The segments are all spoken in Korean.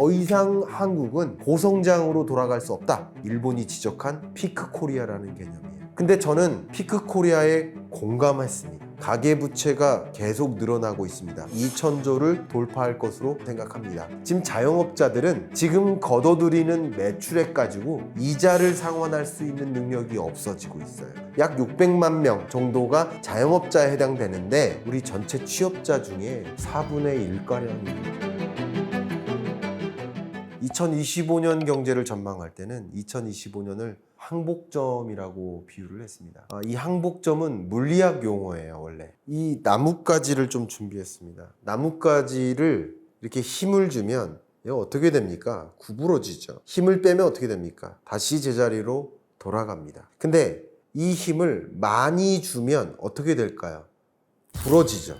더 이상 한국은 고성장으로 돌아갈 수 없다. 일본이 지적한 피크 코리아라는 개념이에요. 근데 저는 피크 코리아에 공감했습니다. 가계 부채가 계속 늘어나고 있습니다. 2천조를 돌파할 것으로 생각합니다. 지금 자영업자들은 지금 걷어들이는 매출액 가지고 이자를 상환할 수 있는 능력이 없어지고 있어요. 약 600만 명 정도가 자영업자에 해당되는데 우리 전체 취업자 중에 4분의 1가량입니다. 2025년 경제를 전망할 때는 2025년을 항복점이라고 비유를 했습니다. 아, 이 항복점은 물리학 용어예요, 원래. 이 나뭇가지를 좀 준비했습니다. 나뭇가지를 이렇게 힘을 주면 어떻게 됩니까? 구부러지죠. 힘을 빼면 어떻게 됩니까? 다시 제자리로 돌아갑니다. 근데 이 힘을 많이 주면 어떻게 될까요? 부러지죠.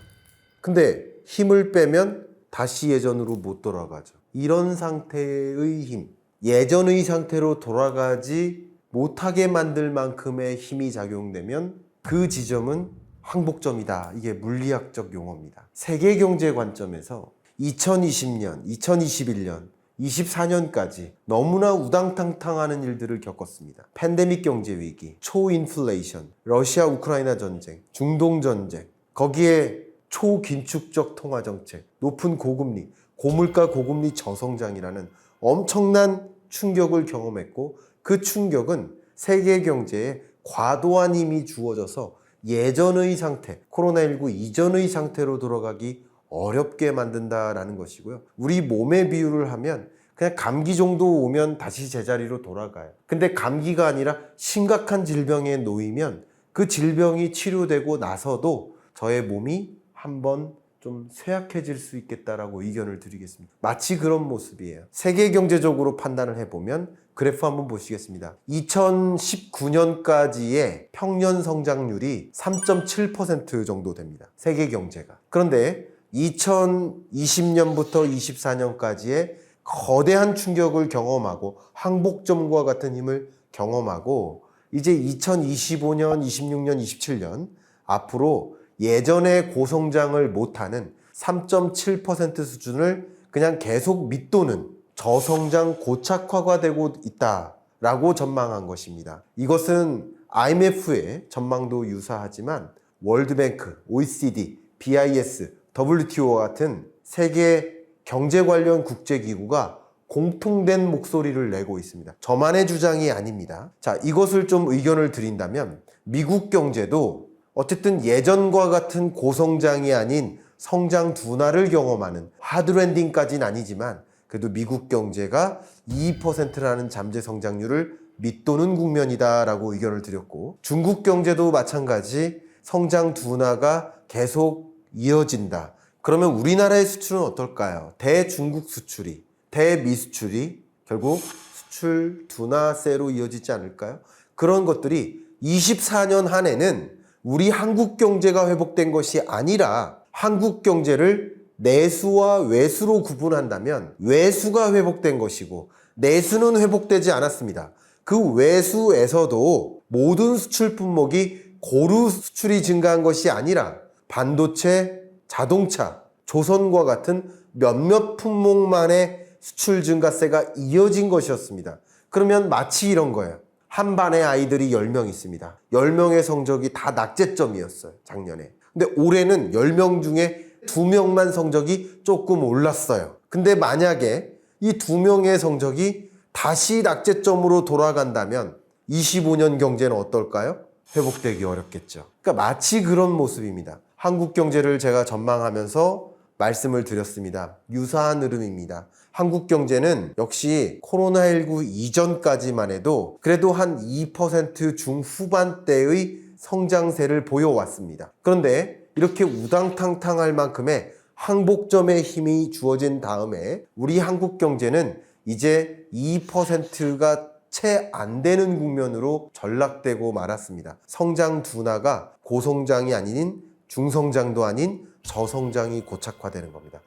근데 힘을 빼면 다시 예전으로 못 돌아가죠. 이런 상태의 힘, 예전의 상태로 돌아가지 못하게 만들 만큼의 힘이 작용되면 그 지점은 항복점이다. 이게 물리학적 용어입니다. 세계 경제 관점에서 2020년, 2021년, 24년까지 너무나 우당탕탕하는 일들을 겪었습니다. 팬데믹 경제 위기, 초인플레이션, 러시아 우크라이나 전쟁, 중동 전쟁, 거기에 초긴축적 통화 정책, 높은 고금리, 고물가 고금리 저성장이라는 엄청난 충격을 경험했고 그 충격은 세계 경제에 과도한 힘이 주어져서 예전의 상태, 코로나19 이전의 상태로 돌아가기 어렵게 만든다라는 것이고요. 우리 몸의 비유를 하면 그냥 감기 정도 오면 다시 제자리로 돌아가요. 근데 감기가 아니라 심각한 질병에 놓이면 그 질병이 치료되고 나서도 저의 몸이 한번 좀 쇠약해질 수 있겠다라고 의견을 드리겠습니다. 마치 그런 모습이에요. 세계 경제적으로 판단을 해보면 그래프 한번 보시겠습니다. 2019년까지의 평년 성장률이 3.7% 정도 됩니다. 세계 경제가. 그런데 2020년부터 24년까지의 거대한 충격을 경험하고 항복점과 같은 힘을 경험하고 이제 2025년, 26년, 27년 앞으로 예전의 고성장을 못하는 3.7% 수준을 그냥 계속 밑도는 저성장 고착화가 되고 있다라고 전망한 것입니다. 이것은 IMF의 전망도 유사하지만 월드뱅크, OECD, BIS, WTO와 같은 세계 경제 관련 국제기구가 공통된 목소리를 내고 있습니다. 저만의 주장이 아닙니다. 자, 이것을 좀 의견을 드린다면 미국 경제도 어쨌든 예전과 같은 고성장이 아닌 성장 둔화를 경험하는 하드랜딩까지는 아니지만 그래도 미국 경제가 2%라는 잠재 성장률을 밑도는 국면이다라고 의견을 드렸고 중국 경제도 마찬가지 성장 둔화가 계속 이어진다. 그러면 우리나라의 수출은 어떨까요? 대중국 수출이, 대미 수출이 결국 수출 둔화세로 이어지지 않을까요? 그런 것들이 24년 한 해는 우리 한국 경제가 회복된 것이 아니라 한국 경제를 내수와 외수로 구분한다면 외수가 회복된 것이고 내수는 회복되지 않았습니다. 그 외수에서도 모든 수출 품목이 고루 수출이 증가한 것이 아니라 반도체, 자동차, 조선과 같은 몇몇 품목만의 수출 증가세가 이어진 것이었습니다. 그러면 마치 이런 거예요. 한 반의 아이들이 10명 있습니다. 10명의 성적이 다 낙제점이었어요, 작년에. 근데 올해는 10명 중에 2명만 성적이 조금 올랐어요. 근데 만약에 이 2명의 성적이 다시 낙제점으로 돌아간다면 25년 경제는 어떨까요? 회복되기 어렵겠죠. 그러니까 마치 그런 모습입니다. 한국 경제를 제가 전망하면서 말씀을 드렸습니다. 유사한 흐름입니다. 한국 경제는 역시 코로나19 이전까지만 해도 그래도 한 2% 중후반대의 성장세를 보여왔습니다. 그런데 이렇게 우당탕탕할 만큼의 항복점의 힘이 주어진 다음에 우리 한국 경제는 이제 2%가 채 안 되는 국면으로 전락되고 말았습니다. 성장 둔화가 고성장이 아닌 중성장도 아닌 저성장이 고착화되는 겁니다.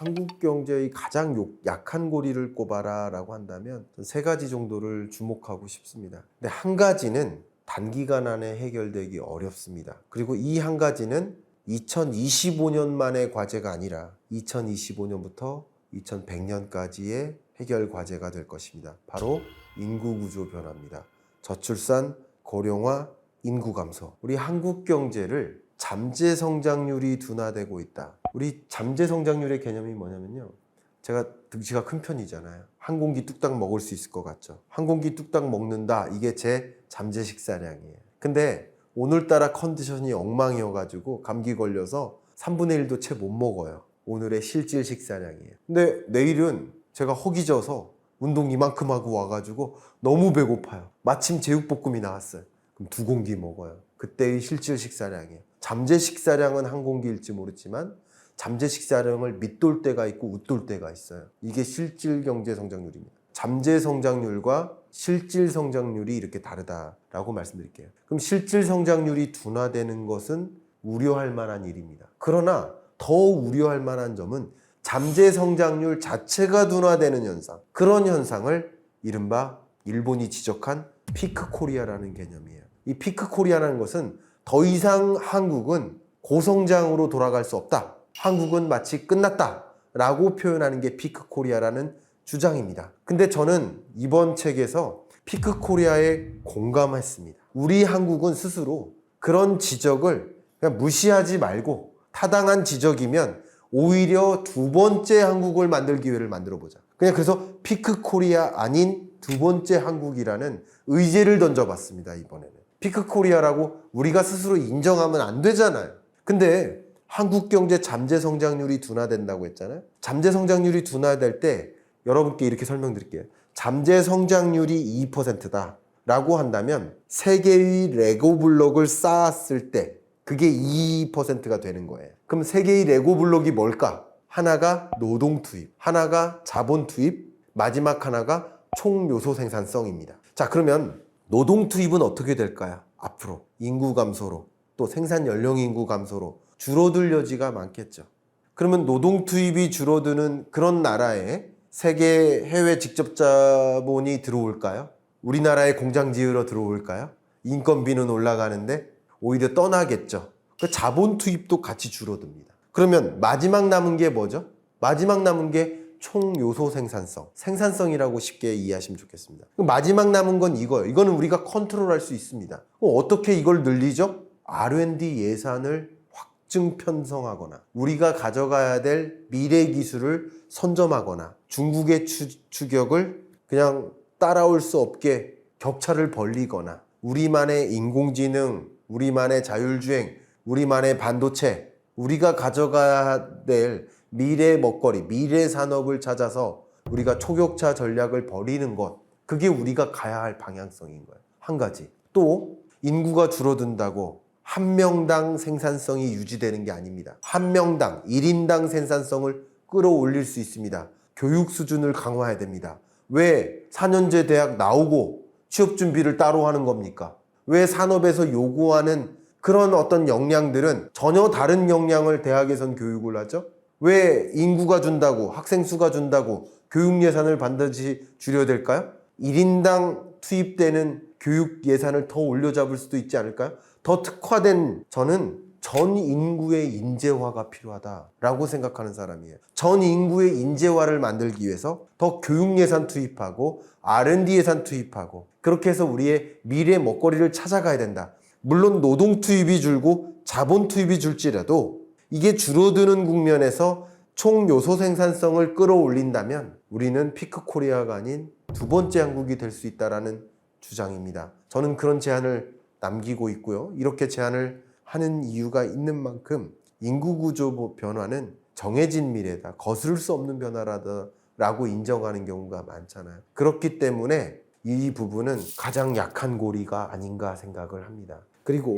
한국 경제의 가장 욕- 약한 고리를 꼽아라라고 한다면 세 가지 정도를 주목하고 싶습니다. 근데 한 가지는 단기간 안에 해결되기 어렵습니다. 그리고 이 한 가지는 2025년 만의 과제가 아니라 2025년부터 2100년까지의 해결 과제가 될 것입니다. 바로 인구 구조 변화입니다. 저출산, 고령화, 인구 감소. 우리 한국 경제를 잠재 성장률이 둔화되고 있다. 우리 잠재 성장률의 개념이 뭐냐면요. 제가 등치가 큰 편이잖아요. 한 공기 뚝딱 먹을 수 있을 것 같죠. 한 공기 뚝딱 먹는다. 이게 제 잠재 식사량이에요. 근데 오늘따라 컨디션이 엉망이어가지고 감기 걸려서 3분의 1도 채 못 먹어요. 오늘의 실질 식사량이에요. 근데 내일은 제가 허기져서 운동 이만큼 하고 와가지고 너무 배고파요. 마침 제육볶음이 나왔어요. 그럼 두 공기 먹어요. 그때의 실질 식사량이에요. 잠재 식사량은 한 공기일지 모르지만 잠재 식사량을 밑돌 때가 있고 웃돌 때가 있어요. 이게 실질 경제 성장률입니다. 잠재 성장률과 실질 성장률이 이렇게 다르다라고 말씀드릴게요. 그럼 실질 성장률이 둔화되는 것은 우려할 만한 일입니다. 그러나 더 우려할 만한 점은 잠재 성장률 자체가 둔화되는 현상. 그런 현상을 이른바 일본이 지적한 피크 코리아라는 개념이에요. 이 피크 코리아라는 것은 더 이상 한국은 고성장으로 돌아갈 수 없다. 한국은 마치 끝났다. 라고 표현하는 게 피크 코리아라는 주장입니다. 근데 저는 이번 책에서 피크 코리아에 공감했습니다. 우리 한국은 스스로 그런 지적을 그냥 무시하지 말고 타당한 지적이면 오히려 두 번째 한국을 만들 기회를 만들어 보자. 그냥 그래서 피크 코리아 아닌 두 번째 한국이라는 의제를 던져봤습니다. 이번에는. 피크 코리아라고 우리가 스스로 인정하면 안 되잖아요. 근데 한국 경제 잠재 성장률이 둔화된다고 했잖아요. 잠재 성장률이 둔화될 때 여러분께 이렇게 설명드릴게요. 잠재 성장률이 2%다. 라고 한다면 세 개의 레고 블록을 쌓았을 때 그게 2%가 되는 거예요. 그럼 세 개의 레고 블록이 뭘까? 하나가 노동 투입, 하나가 자본 투입, 마지막 하나가 총 요소 생산성입니다. 자, 그러면 노동 투입은 어떻게 될까요? 앞으로 인구 감소로 또 생산 연령 인구 감소로 줄어들 여지가 많겠죠. 그러면 노동 투입이 줄어드는 그런 나라에 세계 해외 직접 자본이 들어올까요? 우리나라에 공장 지으러 들어올까요? 인건비는 올라가는데 오히려 떠나겠죠. 그 자본 투입도 같이 줄어듭니다. 그러면 마지막 남은 게 뭐죠? 마지막 남은 게 총 요소 생산성, 생산성이라고 쉽게 이해하시면 좋겠습니다. 그럼 마지막 남은 건 이거예요. 이거는 우리가 컨트롤할 수 있습니다. 어떻게 이걸 늘리죠? R&D 예산을 확증 편성하거나 우리가 가져가야 될 미래 기술을 선점하거나 중국의 추, 추격을 그냥 따라올 수 없게 격차를 벌리거나 우리만의 인공지능, 우리만의 자율주행, 우리만의 반도체, 우리가 가져가야 될 미래 먹거리, 미래 산업을 찾아서 우리가 초격차 전략을 벌이는 것. 그게 우리가 가야 할 방향성인 거예요. 한 가지. 또 인구가 줄어든다고 한 명당 생산성이 유지되는 게 아닙니다. 한 명당, 1인당 생산성을 끌어올릴 수 있습니다. 교육 수준을 강화해야 됩니다. 왜 4년제 대학 나오고 취업 준비를 따로 하는 겁니까? 왜 산업에서 요구하는 그런 어떤 역량들은 전혀 다른 역량을 대학에선 교육을 하죠? 왜 인구가 준다고, 학생 수가 준다고 교육 예산을 반드시 줄여야 될까요? 1인당 투입되는 교육 예산을 더 올려잡을 수도 있지 않을까요? 더 특화된 저는 전 인구의 인재화가 필요하다라고 생각하는 사람이에요. 전 인구의 인재화를 만들기 위해서 더 교육 예산 투입하고 R&D 예산 투입하고 그렇게 해서 우리의 미래 먹거리를 찾아가야 된다. 물론 노동 투입이 줄고 자본 투입이 줄지라도 이게 줄어드는 국면에서 총 요소 생산성을 끌어올린다면 우리는 피크 코리아가 아닌 두 번째 한국이 될 수 있다라는 주장입니다. 저는 그런 제안을 남기고 있고요. 이렇게 제안을 하는 이유가 있는 만큼 인구 구조 변화는 정해진 미래다. 거스를 수 없는 변화라고 인정하는 경우가 많잖아요. 그렇기 때문에 이 부분은 가장 약한 고리가 아닌가 생각을 합니다. 그리고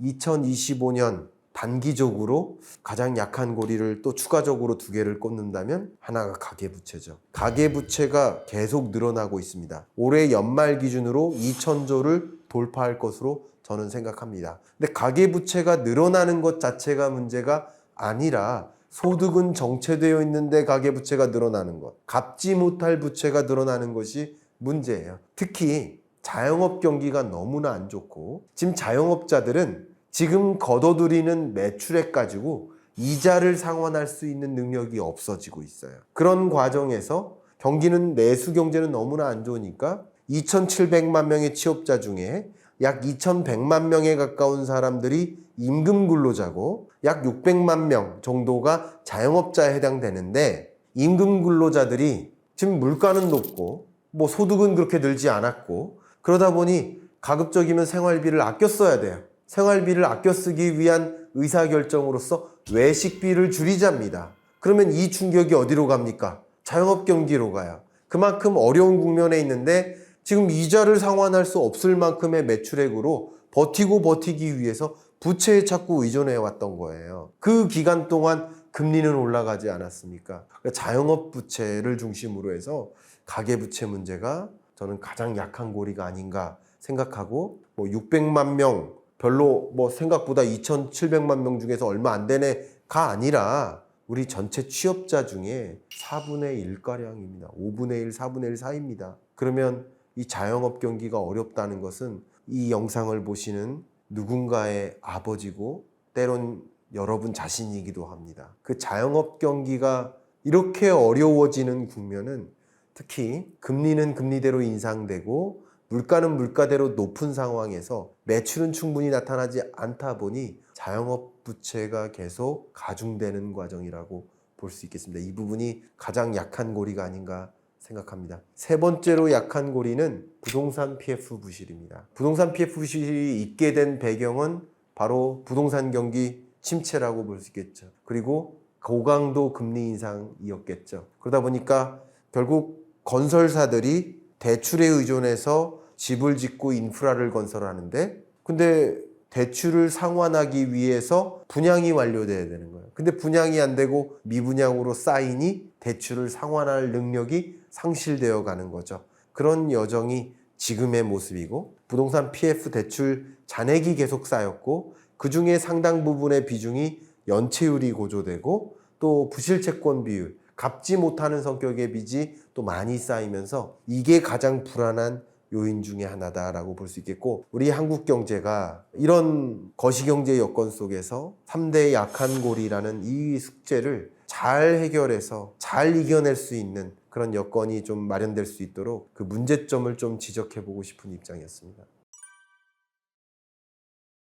2025년 단기적으로 가장 약한 고리를 또 추가적으로 두 개를 꽂는다면 하나가 가계부채죠. 가계부채가 계속 늘어나고 있습니다. 올해 연말 기준으로 2천조를 돌파할 것으로 저는 생각합니다. 근데 가계부채가 늘어나는 것 자체가 문제가 아니라 소득은 정체되어 있는데 가계부채가 늘어나는 것, 갚지 못할 부채가 늘어나는 것이 문제예요. 특히 자영업 경기가 너무나 안 좋고 지금 자영업자들은 지금 걷어들이는 매출액 가지고 이자를 상환할 수 있는 능력이 없어지고 있어요. 그런 과정에서 경기는 내수 경제는 너무나 안 좋으니까 2,700만 명의 취업자 중에 약 2,100만 명에 가까운 사람들이 임금 근로자고 약 600만 명 정도가 자영업자에 해당되는데 임금 근로자들이 지금 물가는 높고 뭐 소득은 그렇게 늘지 않았고 그러다 보니 가급적이면 생활비를 아껴 써야 돼요. 생활비를 아껴 쓰기 위한 의사결정으로서 외식비를 줄이자입니다. 그러면 이 충격이 어디로 갑니까? 자영업 경기로 가요. 그만큼 어려운 국면에 있는데 지금 이자를 상환할 수 없을 만큼의 매출액으로 버티고 버티기 위해서 부채에 자꾸 의존해 왔던 거예요. 그 기간 동안 금리는 올라가지 않았습니까? 그러니까 자영업 부채를 중심으로 해서 가계 부채 문제가 저는 가장 약한 고리가 아닌가 생각하고 뭐 600만 명 별로 뭐 생각보다 2,700만 명 중에서 얼마 안 되네가 아니라 우리 전체 취업자 중에 4분의 1가량입니다. 5분의 1, 4분의 1 사이입니다. 그러면 이 자영업 경기가 어렵다는 것은 이 영상을 보시는 누군가의 아버지고 때론 여러분 자신이기도 합니다. 그 자영업 경기가 이렇게 어려워지는 국면은 특히 금리는 금리대로 인상되고 물가는 물가대로 높은 상황에서 매출은 충분히 나타나지 않다 보니 자영업 부채가 계속 가중되는 과정이라고 볼 수 있겠습니다. 이 부분이 가장 약한 고리가 아닌가 생각합니다. 세 번째로 약한 고리는 부동산 PF 부실입니다. 부동산 PF 부실이 있게 된 배경은 바로 부동산 경기 침체라고 볼 수 있겠죠. 그리고 고강도 금리 인상이었겠죠. 그러다 보니까 결국 건설사들이 대출에 의존해서 집을 짓고 인프라를 건설하는데 근데 대출을 상환하기 위해서 분양이 완료돼야 되는 거예요. 근데 분양이 안 되고 미분양으로 쌓이니 대출을 상환할 능력이 상실되어 가는 거죠. 그런 여정이 지금의 모습이고 부동산 PF 대출 잔액이 계속 쌓였고 그 중에 상당 부분의 비중이 연체율이 고조되고 또 부실 채권 비율, 갚지 못하는 성격의 빚이 또 많이 쌓이면서 이게 가장 불안한 요인 중에 하나다라고 볼 수 있겠고 우리 한국 경제가 이런 거시경제 여건 속에서 3대 약한 고리라는 이 숙제를 잘 해결해서 잘 이겨낼 수 있는 그런 여건이 좀 마련될 수 있도록 그 문제점을 좀 지적해 보고 싶은 입장이었습니다.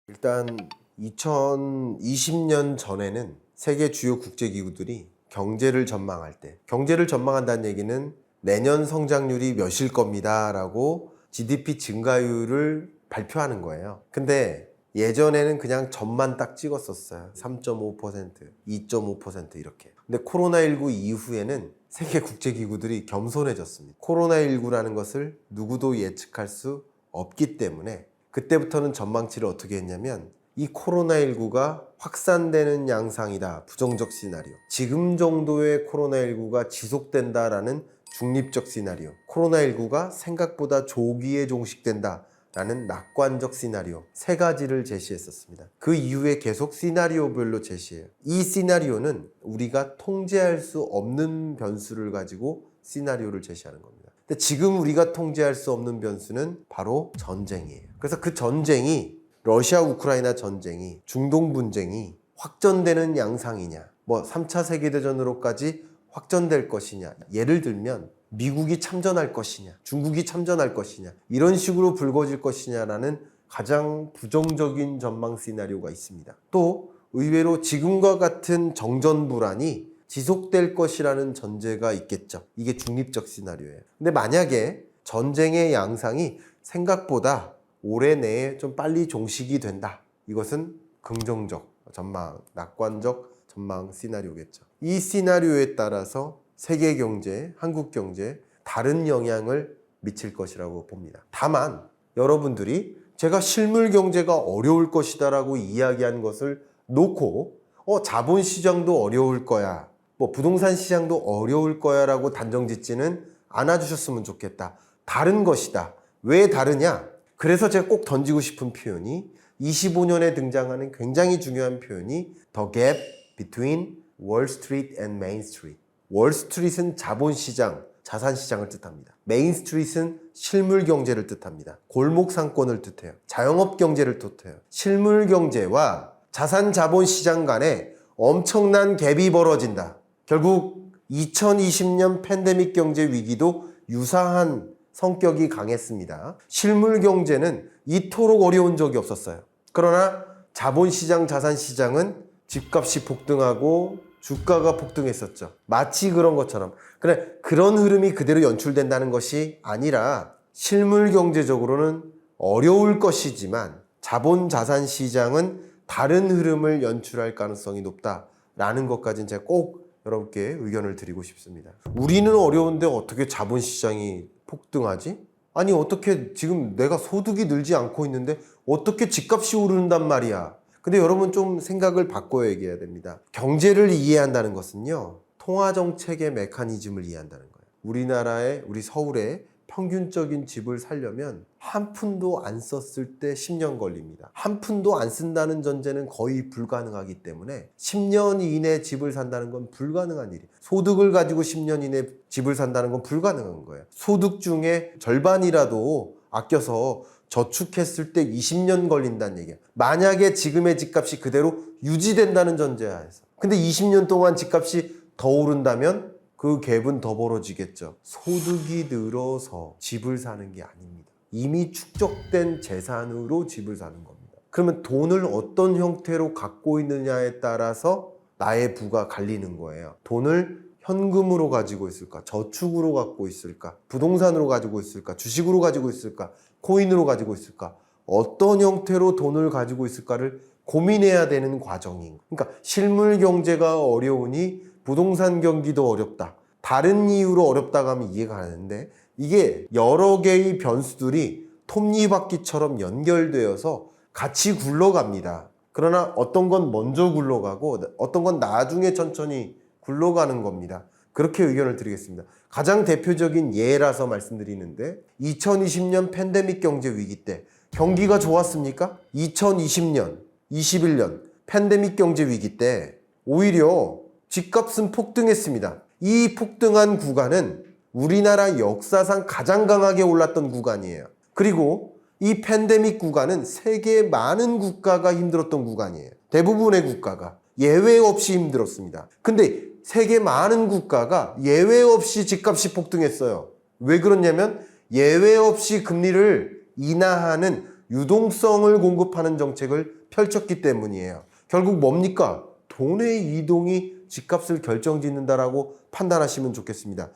일단 2020년 전에는 세계 주요 국제 기구들이 경제를 전망할 때 경제를 전망한다는 얘기는 내년 성장률이 몇일 겁니다 라고 GDP 증가율을 발표하는 거예요. 근데 예전에는 그냥 점만 딱 찍었었어요. 3.5%, 2.5% 이렇게. 근데 코로나19 이후에는 세계 국제기구들이 겸손해졌습니다. 코로나19라는 것을 누구도 예측할 수 없기 때문에 그때부터는 전망치를 어떻게 했냐면 이 코로나19가 확산되는 양상이다. 부정적 시나리오. 지금 정도의 코로나19가 지속된다라는 중립적 시나리오. 코로나19가 생각보다 조기에 종식된다. 라는 낙관적 시나리오 세 가지를 제시했었습니다. 그 이후에 계속 시나리오별로 제시해요. 이 시나리오는 우리가 통제할 수 없는 변수를 가지고 시나리오를 제시하는 겁니다. 근데 지금 우리가 통제할 수 없는 변수는 바로 전쟁이에요. 그래서 그 전쟁이 러시아 우크라이나 전쟁이 중동 분쟁이 확전되는 양상이냐 뭐 3차 세계대전으로까지 확전될 것이냐 예를 들면 미국이 참전할 것이냐 중국이 참전할 것이냐 이런 식으로 불거질 것이냐라는 가장 부정적인 전망 시나리오가 있습니다. 또 의외로 지금과 같은 정전 불안이 지속될 것이라는 전제가 있겠죠. 이게 중립적 시나리오예요. 근데 만약에 전쟁의 양상이 생각보다 올해 내에 좀 빨리 종식이 된다. 이것은 긍정적 전망, 낙관적 전망 시나리오겠죠. 이 시나리오에 따라서 세계 경제, 한국 경제 다른 영향을 미칠 것이라고 봅니다. 다만 여러분들이 제가 실물 경제가 어려울 것이다라고 이야기한 것을 놓고 어 자본 시장도 어려울 거야. 뭐 부동산 시장도 어려울 거야라고 단정 짓지는 않아 주셨으면 좋겠다. 다른 것이다. 왜 다르냐? 그래서 제가 꼭 던지고 싶은 표현이 25년에 등장하는 굉장히 중요한 표현이 The Gap Between Wall Street and Main Street. 월스트리트는 자본시장, 자산 시장을 뜻합니다. 메인 스트리트는 실물 경제를 뜻합니다. 골목 상권을 뜻해요. 자영업 경제를 뜻해요. 실물 경제와 자산 자본 시장 간에 엄청난 갭이 벌어진다. 결국 2020년 팬데믹 경제 위기도 유사한 성격이 강했습니다. 실물 경제는 이토록 어려운 적이 없었어요. 그러나 자본시장, 자산시장은 집값이 폭등하고 주가가 폭등했었죠. 마치 그런 것처럼. 그래, 그런 흐름이 그대로 연출된다는 것이 아니라 실물 경제적으로는 어려울 것이지만 자본 자산 시장은 다른 흐름을 연출할 가능성이 높다라는 것까지는 제가 꼭 여러분께 의견을 드리고 싶습니다. 우리는 어려운데 어떻게 자본 시장이 폭등하지? 아니 어떻게 지금 내가 소득이 늘지 않고 있는데 어떻게 집값이 오른단 말이야. 근데 여러분 좀 생각을 바꿔 얘기해야 됩니다. 경제를 이해한다는 것은요. 통화 정책의 메커니즘을 이해한다는 거예요. 우리나라의 우리 서울에 평균적인 집을 살려면 한 푼도 안 썼을 때 10년 걸립니다. 한 푼도 안 쓴다는 전제는 거의 불가능하기 때문에 10년 이내 집을 산다는 건 불가능한 일이에요. 소득을 가지고 10년 이내 집을 산다는 건 불가능한 거예요. 소득 중에 절반이라도 아껴서 저축했을 때 20년 걸린다는 얘기예요. 만약에 지금의 집값이 그대로 유지된다는 전제하에서. 근데 20년 동안 집값이 더 오른다면 그 갭은 더 벌어지겠죠. 소득이 늘어서 집을 사는 게 아닙니다. 이미 축적된 재산으로 집을 사는 겁니다. 그러면 돈을 어떤 형태로 갖고 있느냐에 따라서 나의 부가 갈리는 거예요. 돈을 현금으로 가지고 있을까? 저축으로 갖고 있을까? 부동산으로 가지고 있을까? 주식으로 가지고 있을까? 코인으로 가지고 있을까? 어떤 형태로 돈을 가지고 있을까를 고민해야 되는 과정인. 그러니까 실물 경제가 어려우니 부동산 경기도 어렵다. 다른 이유로 어렵다고 하면 이해가 가는데 이게 여러 개의 변수들이 톱니바퀴처럼 연결되어서 같이 굴러갑니다. 그러나 어떤 건 먼저 굴러가고 어떤 건 나중에 천천히 굴러가는 겁니다. 그렇게 의견을 드리겠습니다. 가장 대표적인 예라서 말씀드리는데 2020년 팬데믹 경제 위기 때 경기가 좋았습니까? 2020년, 21년 팬데믹 경제 위기 때 오히려 집값은 폭등했습니다. 이 폭등한 구간은 우리나라 역사상 가장 강하게 올랐던 구간이에요. 그리고 이 팬데믹 구간은 세계 많은 국가가 힘들었던 구간이에요. 대부분의 국가가 예외 없이 힘들었습니다. 근데 세계 많은 국가가 예외 없이 집값이 폭등했어요. 왜 그러냐면 예외 없이 금리를 인하하는 유동성을 공급하는 정책을 펼쳤기 때문이에요. 결국 뭡니까? 돈의 이동이 집값을 결정짓는다라고 판단하시면 좋겠습니다.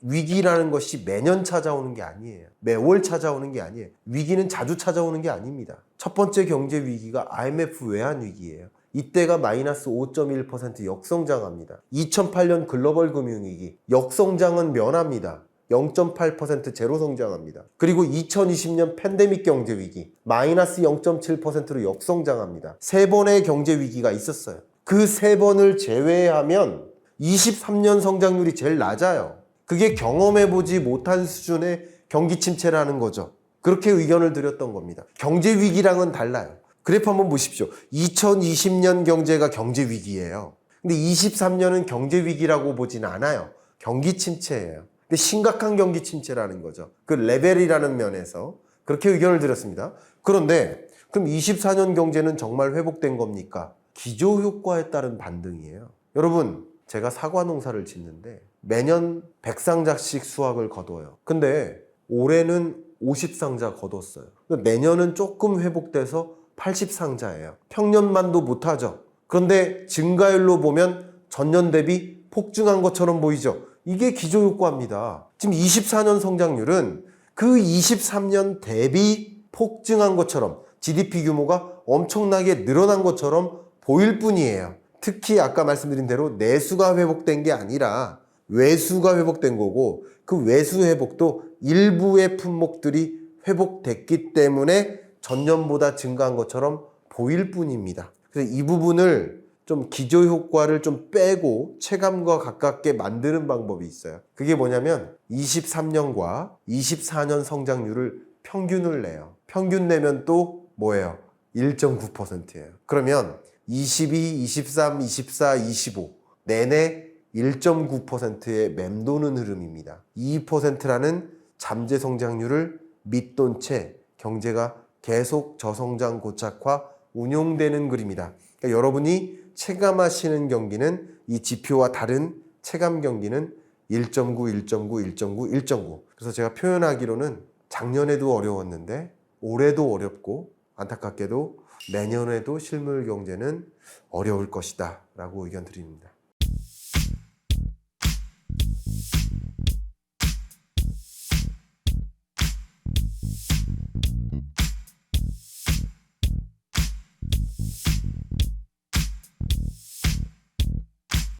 위기라는 것이 매년 찾아오는 게 아니에요. 매월 찾아오는 게 아니에요. 위기는 자주 찾아오는 게 아닙니다. 첫 번째 경제 위기가 IMF 외환 위기예요. 이때가 마이너스 5.1% 역성장합니다. 2008년 글로벌 금융위기 역성장은 면합니다. 0.8% 제로 성장합니다. 그리고 2020년 팬데믹 경제 위기 마이너스 0.7%로 역성장합니다. 세 번의 경제 위기가 있었어요. 그 세 번을 제외하면 23년 성장률이 제일 낮아요. 그게 경험해보지 못한 수준의 경기 침체라는 거죠. 그렇게 의견을 드렸던 겁니다. 경제 위기랑은 달라요. 그래프 한번 보십시오. 2020년 경제가 경제 위기예요. 근데 23년은 경제 위기라고 보진 않아요. 경기 침체예요. 근데 심각한 경기 침체라는 거죠. 그 레벨이라는 면에서 그렇게 의견을 드렸습니다. 그런데 그럼 24년 경제는 정말 회복된 겁니까? 기조 효과에 따른 반등이에요. 여러분, 제가 사과 농사를 짓는데 매년 100상자씩 수확을 거둬요. 근데 올해는 50상자 거뒀어요. 내년은 조금 회복돼서 80상자예요. 평년만도 못하죠. 그런데 증가율로 보면 전년 대비 폭증한 것처럼 보이죠. 이게 기조효과입니다. 지금 24년 성장률은 그 23년 대비 폭증한 것처럼 GDP 규모가 엄청나게 늘어난 것처럼 보일 뿐이에요. 특히 아까 말씀드린 대로 내수가 회복된 게 아니라 외수가 회복된 거고 그 외수 회복도 일부의 품목들이 회복됐기 때문에 전년보다 증가한 것처럼 보일 뿐입니다. 그래서 이 부분을 좀 기저 효과를 좀 빼고 체감과 가깝게 만드는 방법이 있어요. 그게 뭐냐면 23년과 24년 성장률을 평균을 내요. 평균 내면 또 뭐예요? 1.9%예요. 그러면 22, 23, 24, 25 내내 1.9%의 맴도는 흐름입니다. 2%라는 잠재 성장률을 밑돈 채 경제가 계속 저성장 고착화 운용되는 그림이다. 그러니까 여러분이 체감하시는 경기는 이 지표와 다른 체감 경기는 1.9, 1.9, 1.9, 1.9. 그래서 제가 표현하기로는 작년에도 어려웠는데 올해도 어렵고 안타깝게도 내년에도 실물 경제는 어려울 것이다 라고 의견 드립니다.